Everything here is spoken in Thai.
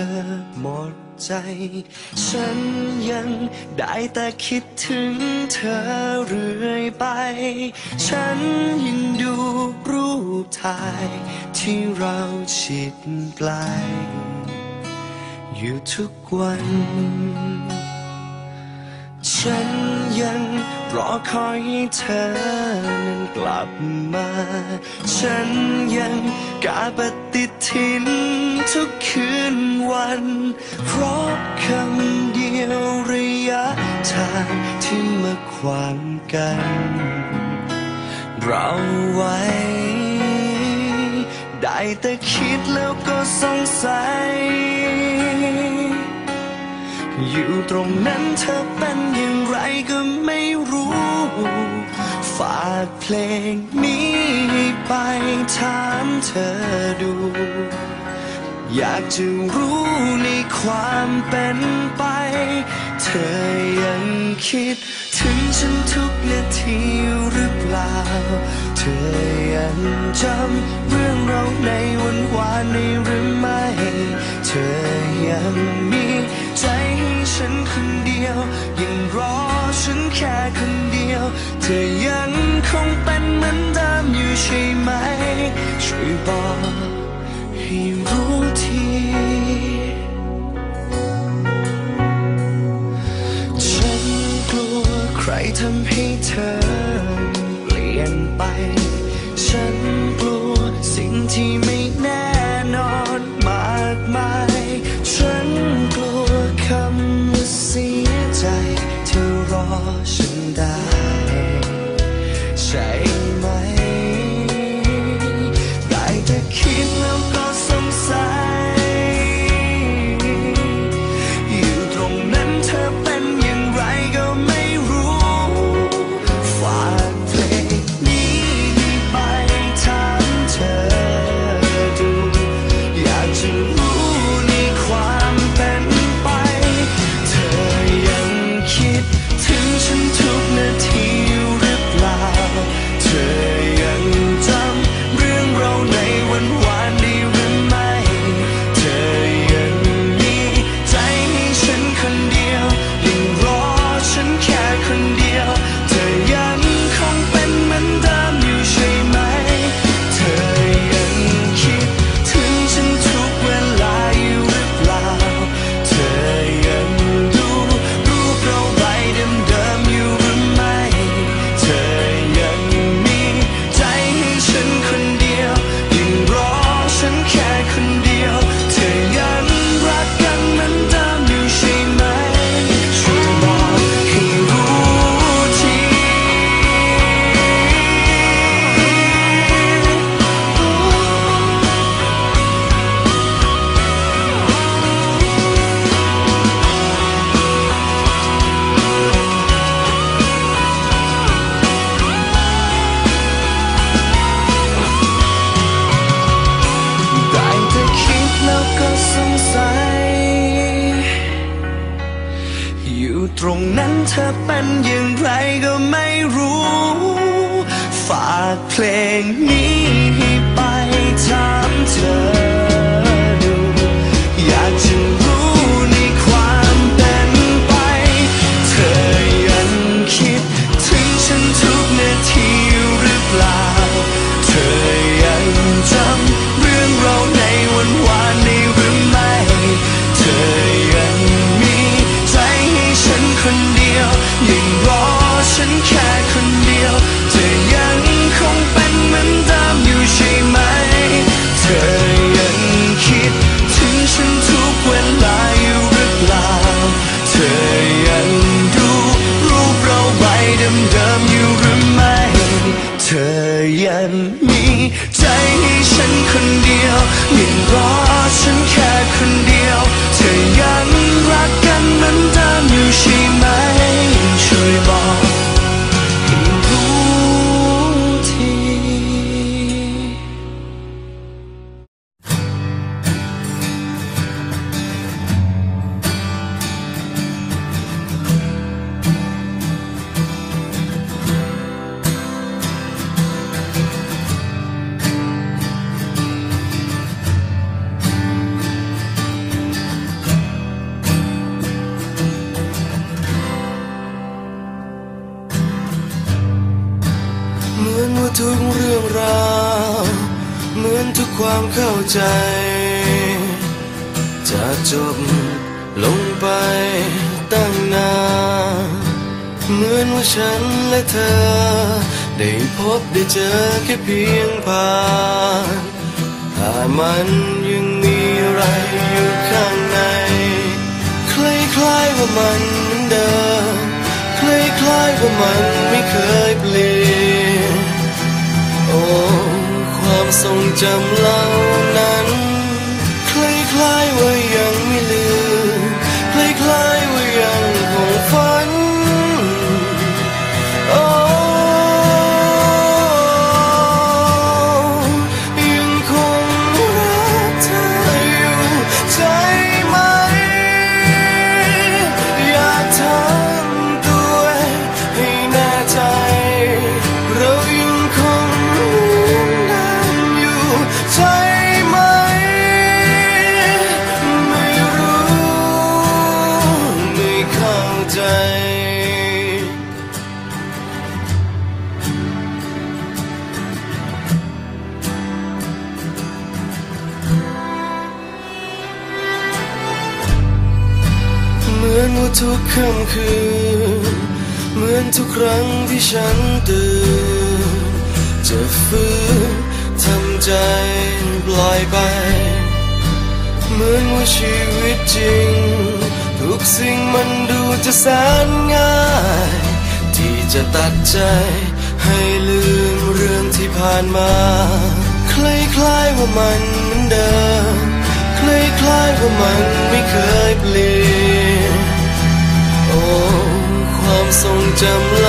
อหมดใจ ฉันยังได้แต่คิดถึงเธอเรื่อยไป ฉันยังดูรูปถ่ายที่เราชิดไกล อยู่ทุกวัน ฉันยังรอคอยให้เธอนั้นกลับมา ฉันยังกาปฏิทิน ทุกคืนวัน เพราะคำเดียวระยะทางที่มาขวางกัน เราไว้ ได้แต่คิดแล้วก็สงสัย อยู่ตรงนั้นเธอเป็นอย่างไรก็ไม่รู้ ฝากเพลงนี้ไปถามเธอดู อยากจะรู้ในความเป็นไป เธอยังคิด ถึงฉันทุกนาทีหรือเปล่า เธอยังจำเรื่องเราในวันวานในหรือไม่ เธอยังมีใจให้ฉันคนเดียว ยังรอฉันแค่คนเดียว เธอยังคงเป็นเหมือนเดิมอยู่ใช่ไหม ช่วยบอก ทำให้เธอเปลี่ยนไป ฉันกลัวสิ่งที่ไม่แน่นอน เป็นอย่างไรก็ไม่รู้ ฝากเพลงนี้ รื่องราวเหมือนทุกความเข้าใจ จะจบลงไปตั้งนานเหมือนว่าฉันและเธอ ได้พบได้เจอแค่เพียงผ่านแต่มันยังมีอะไรอยู่ข้างใน คล้ายๆว่ามันเหมือนเดิมคล้ายๆว่ามันไม่เคยเปลี่ยน คว ใช่ไหม ไม่รู้ ไม่เข้าใจ เหมือนว่าทุกค่ำคืน เหมือนทุกครั้งที่ฉันตื่นจะฝืน ใจปล่อยไป เหมือนว่าชีวิตจริง ทุกสิ่งมันดูจะแสนง่าย ที่จะตัดใจให้ลืมเรื่องที่ผ่านมา คล้ายๆว่ามันเหมือนเดิม คล้ายๆว่ามันไม่เคยเปลี่ยนโอ้ความทรงจำ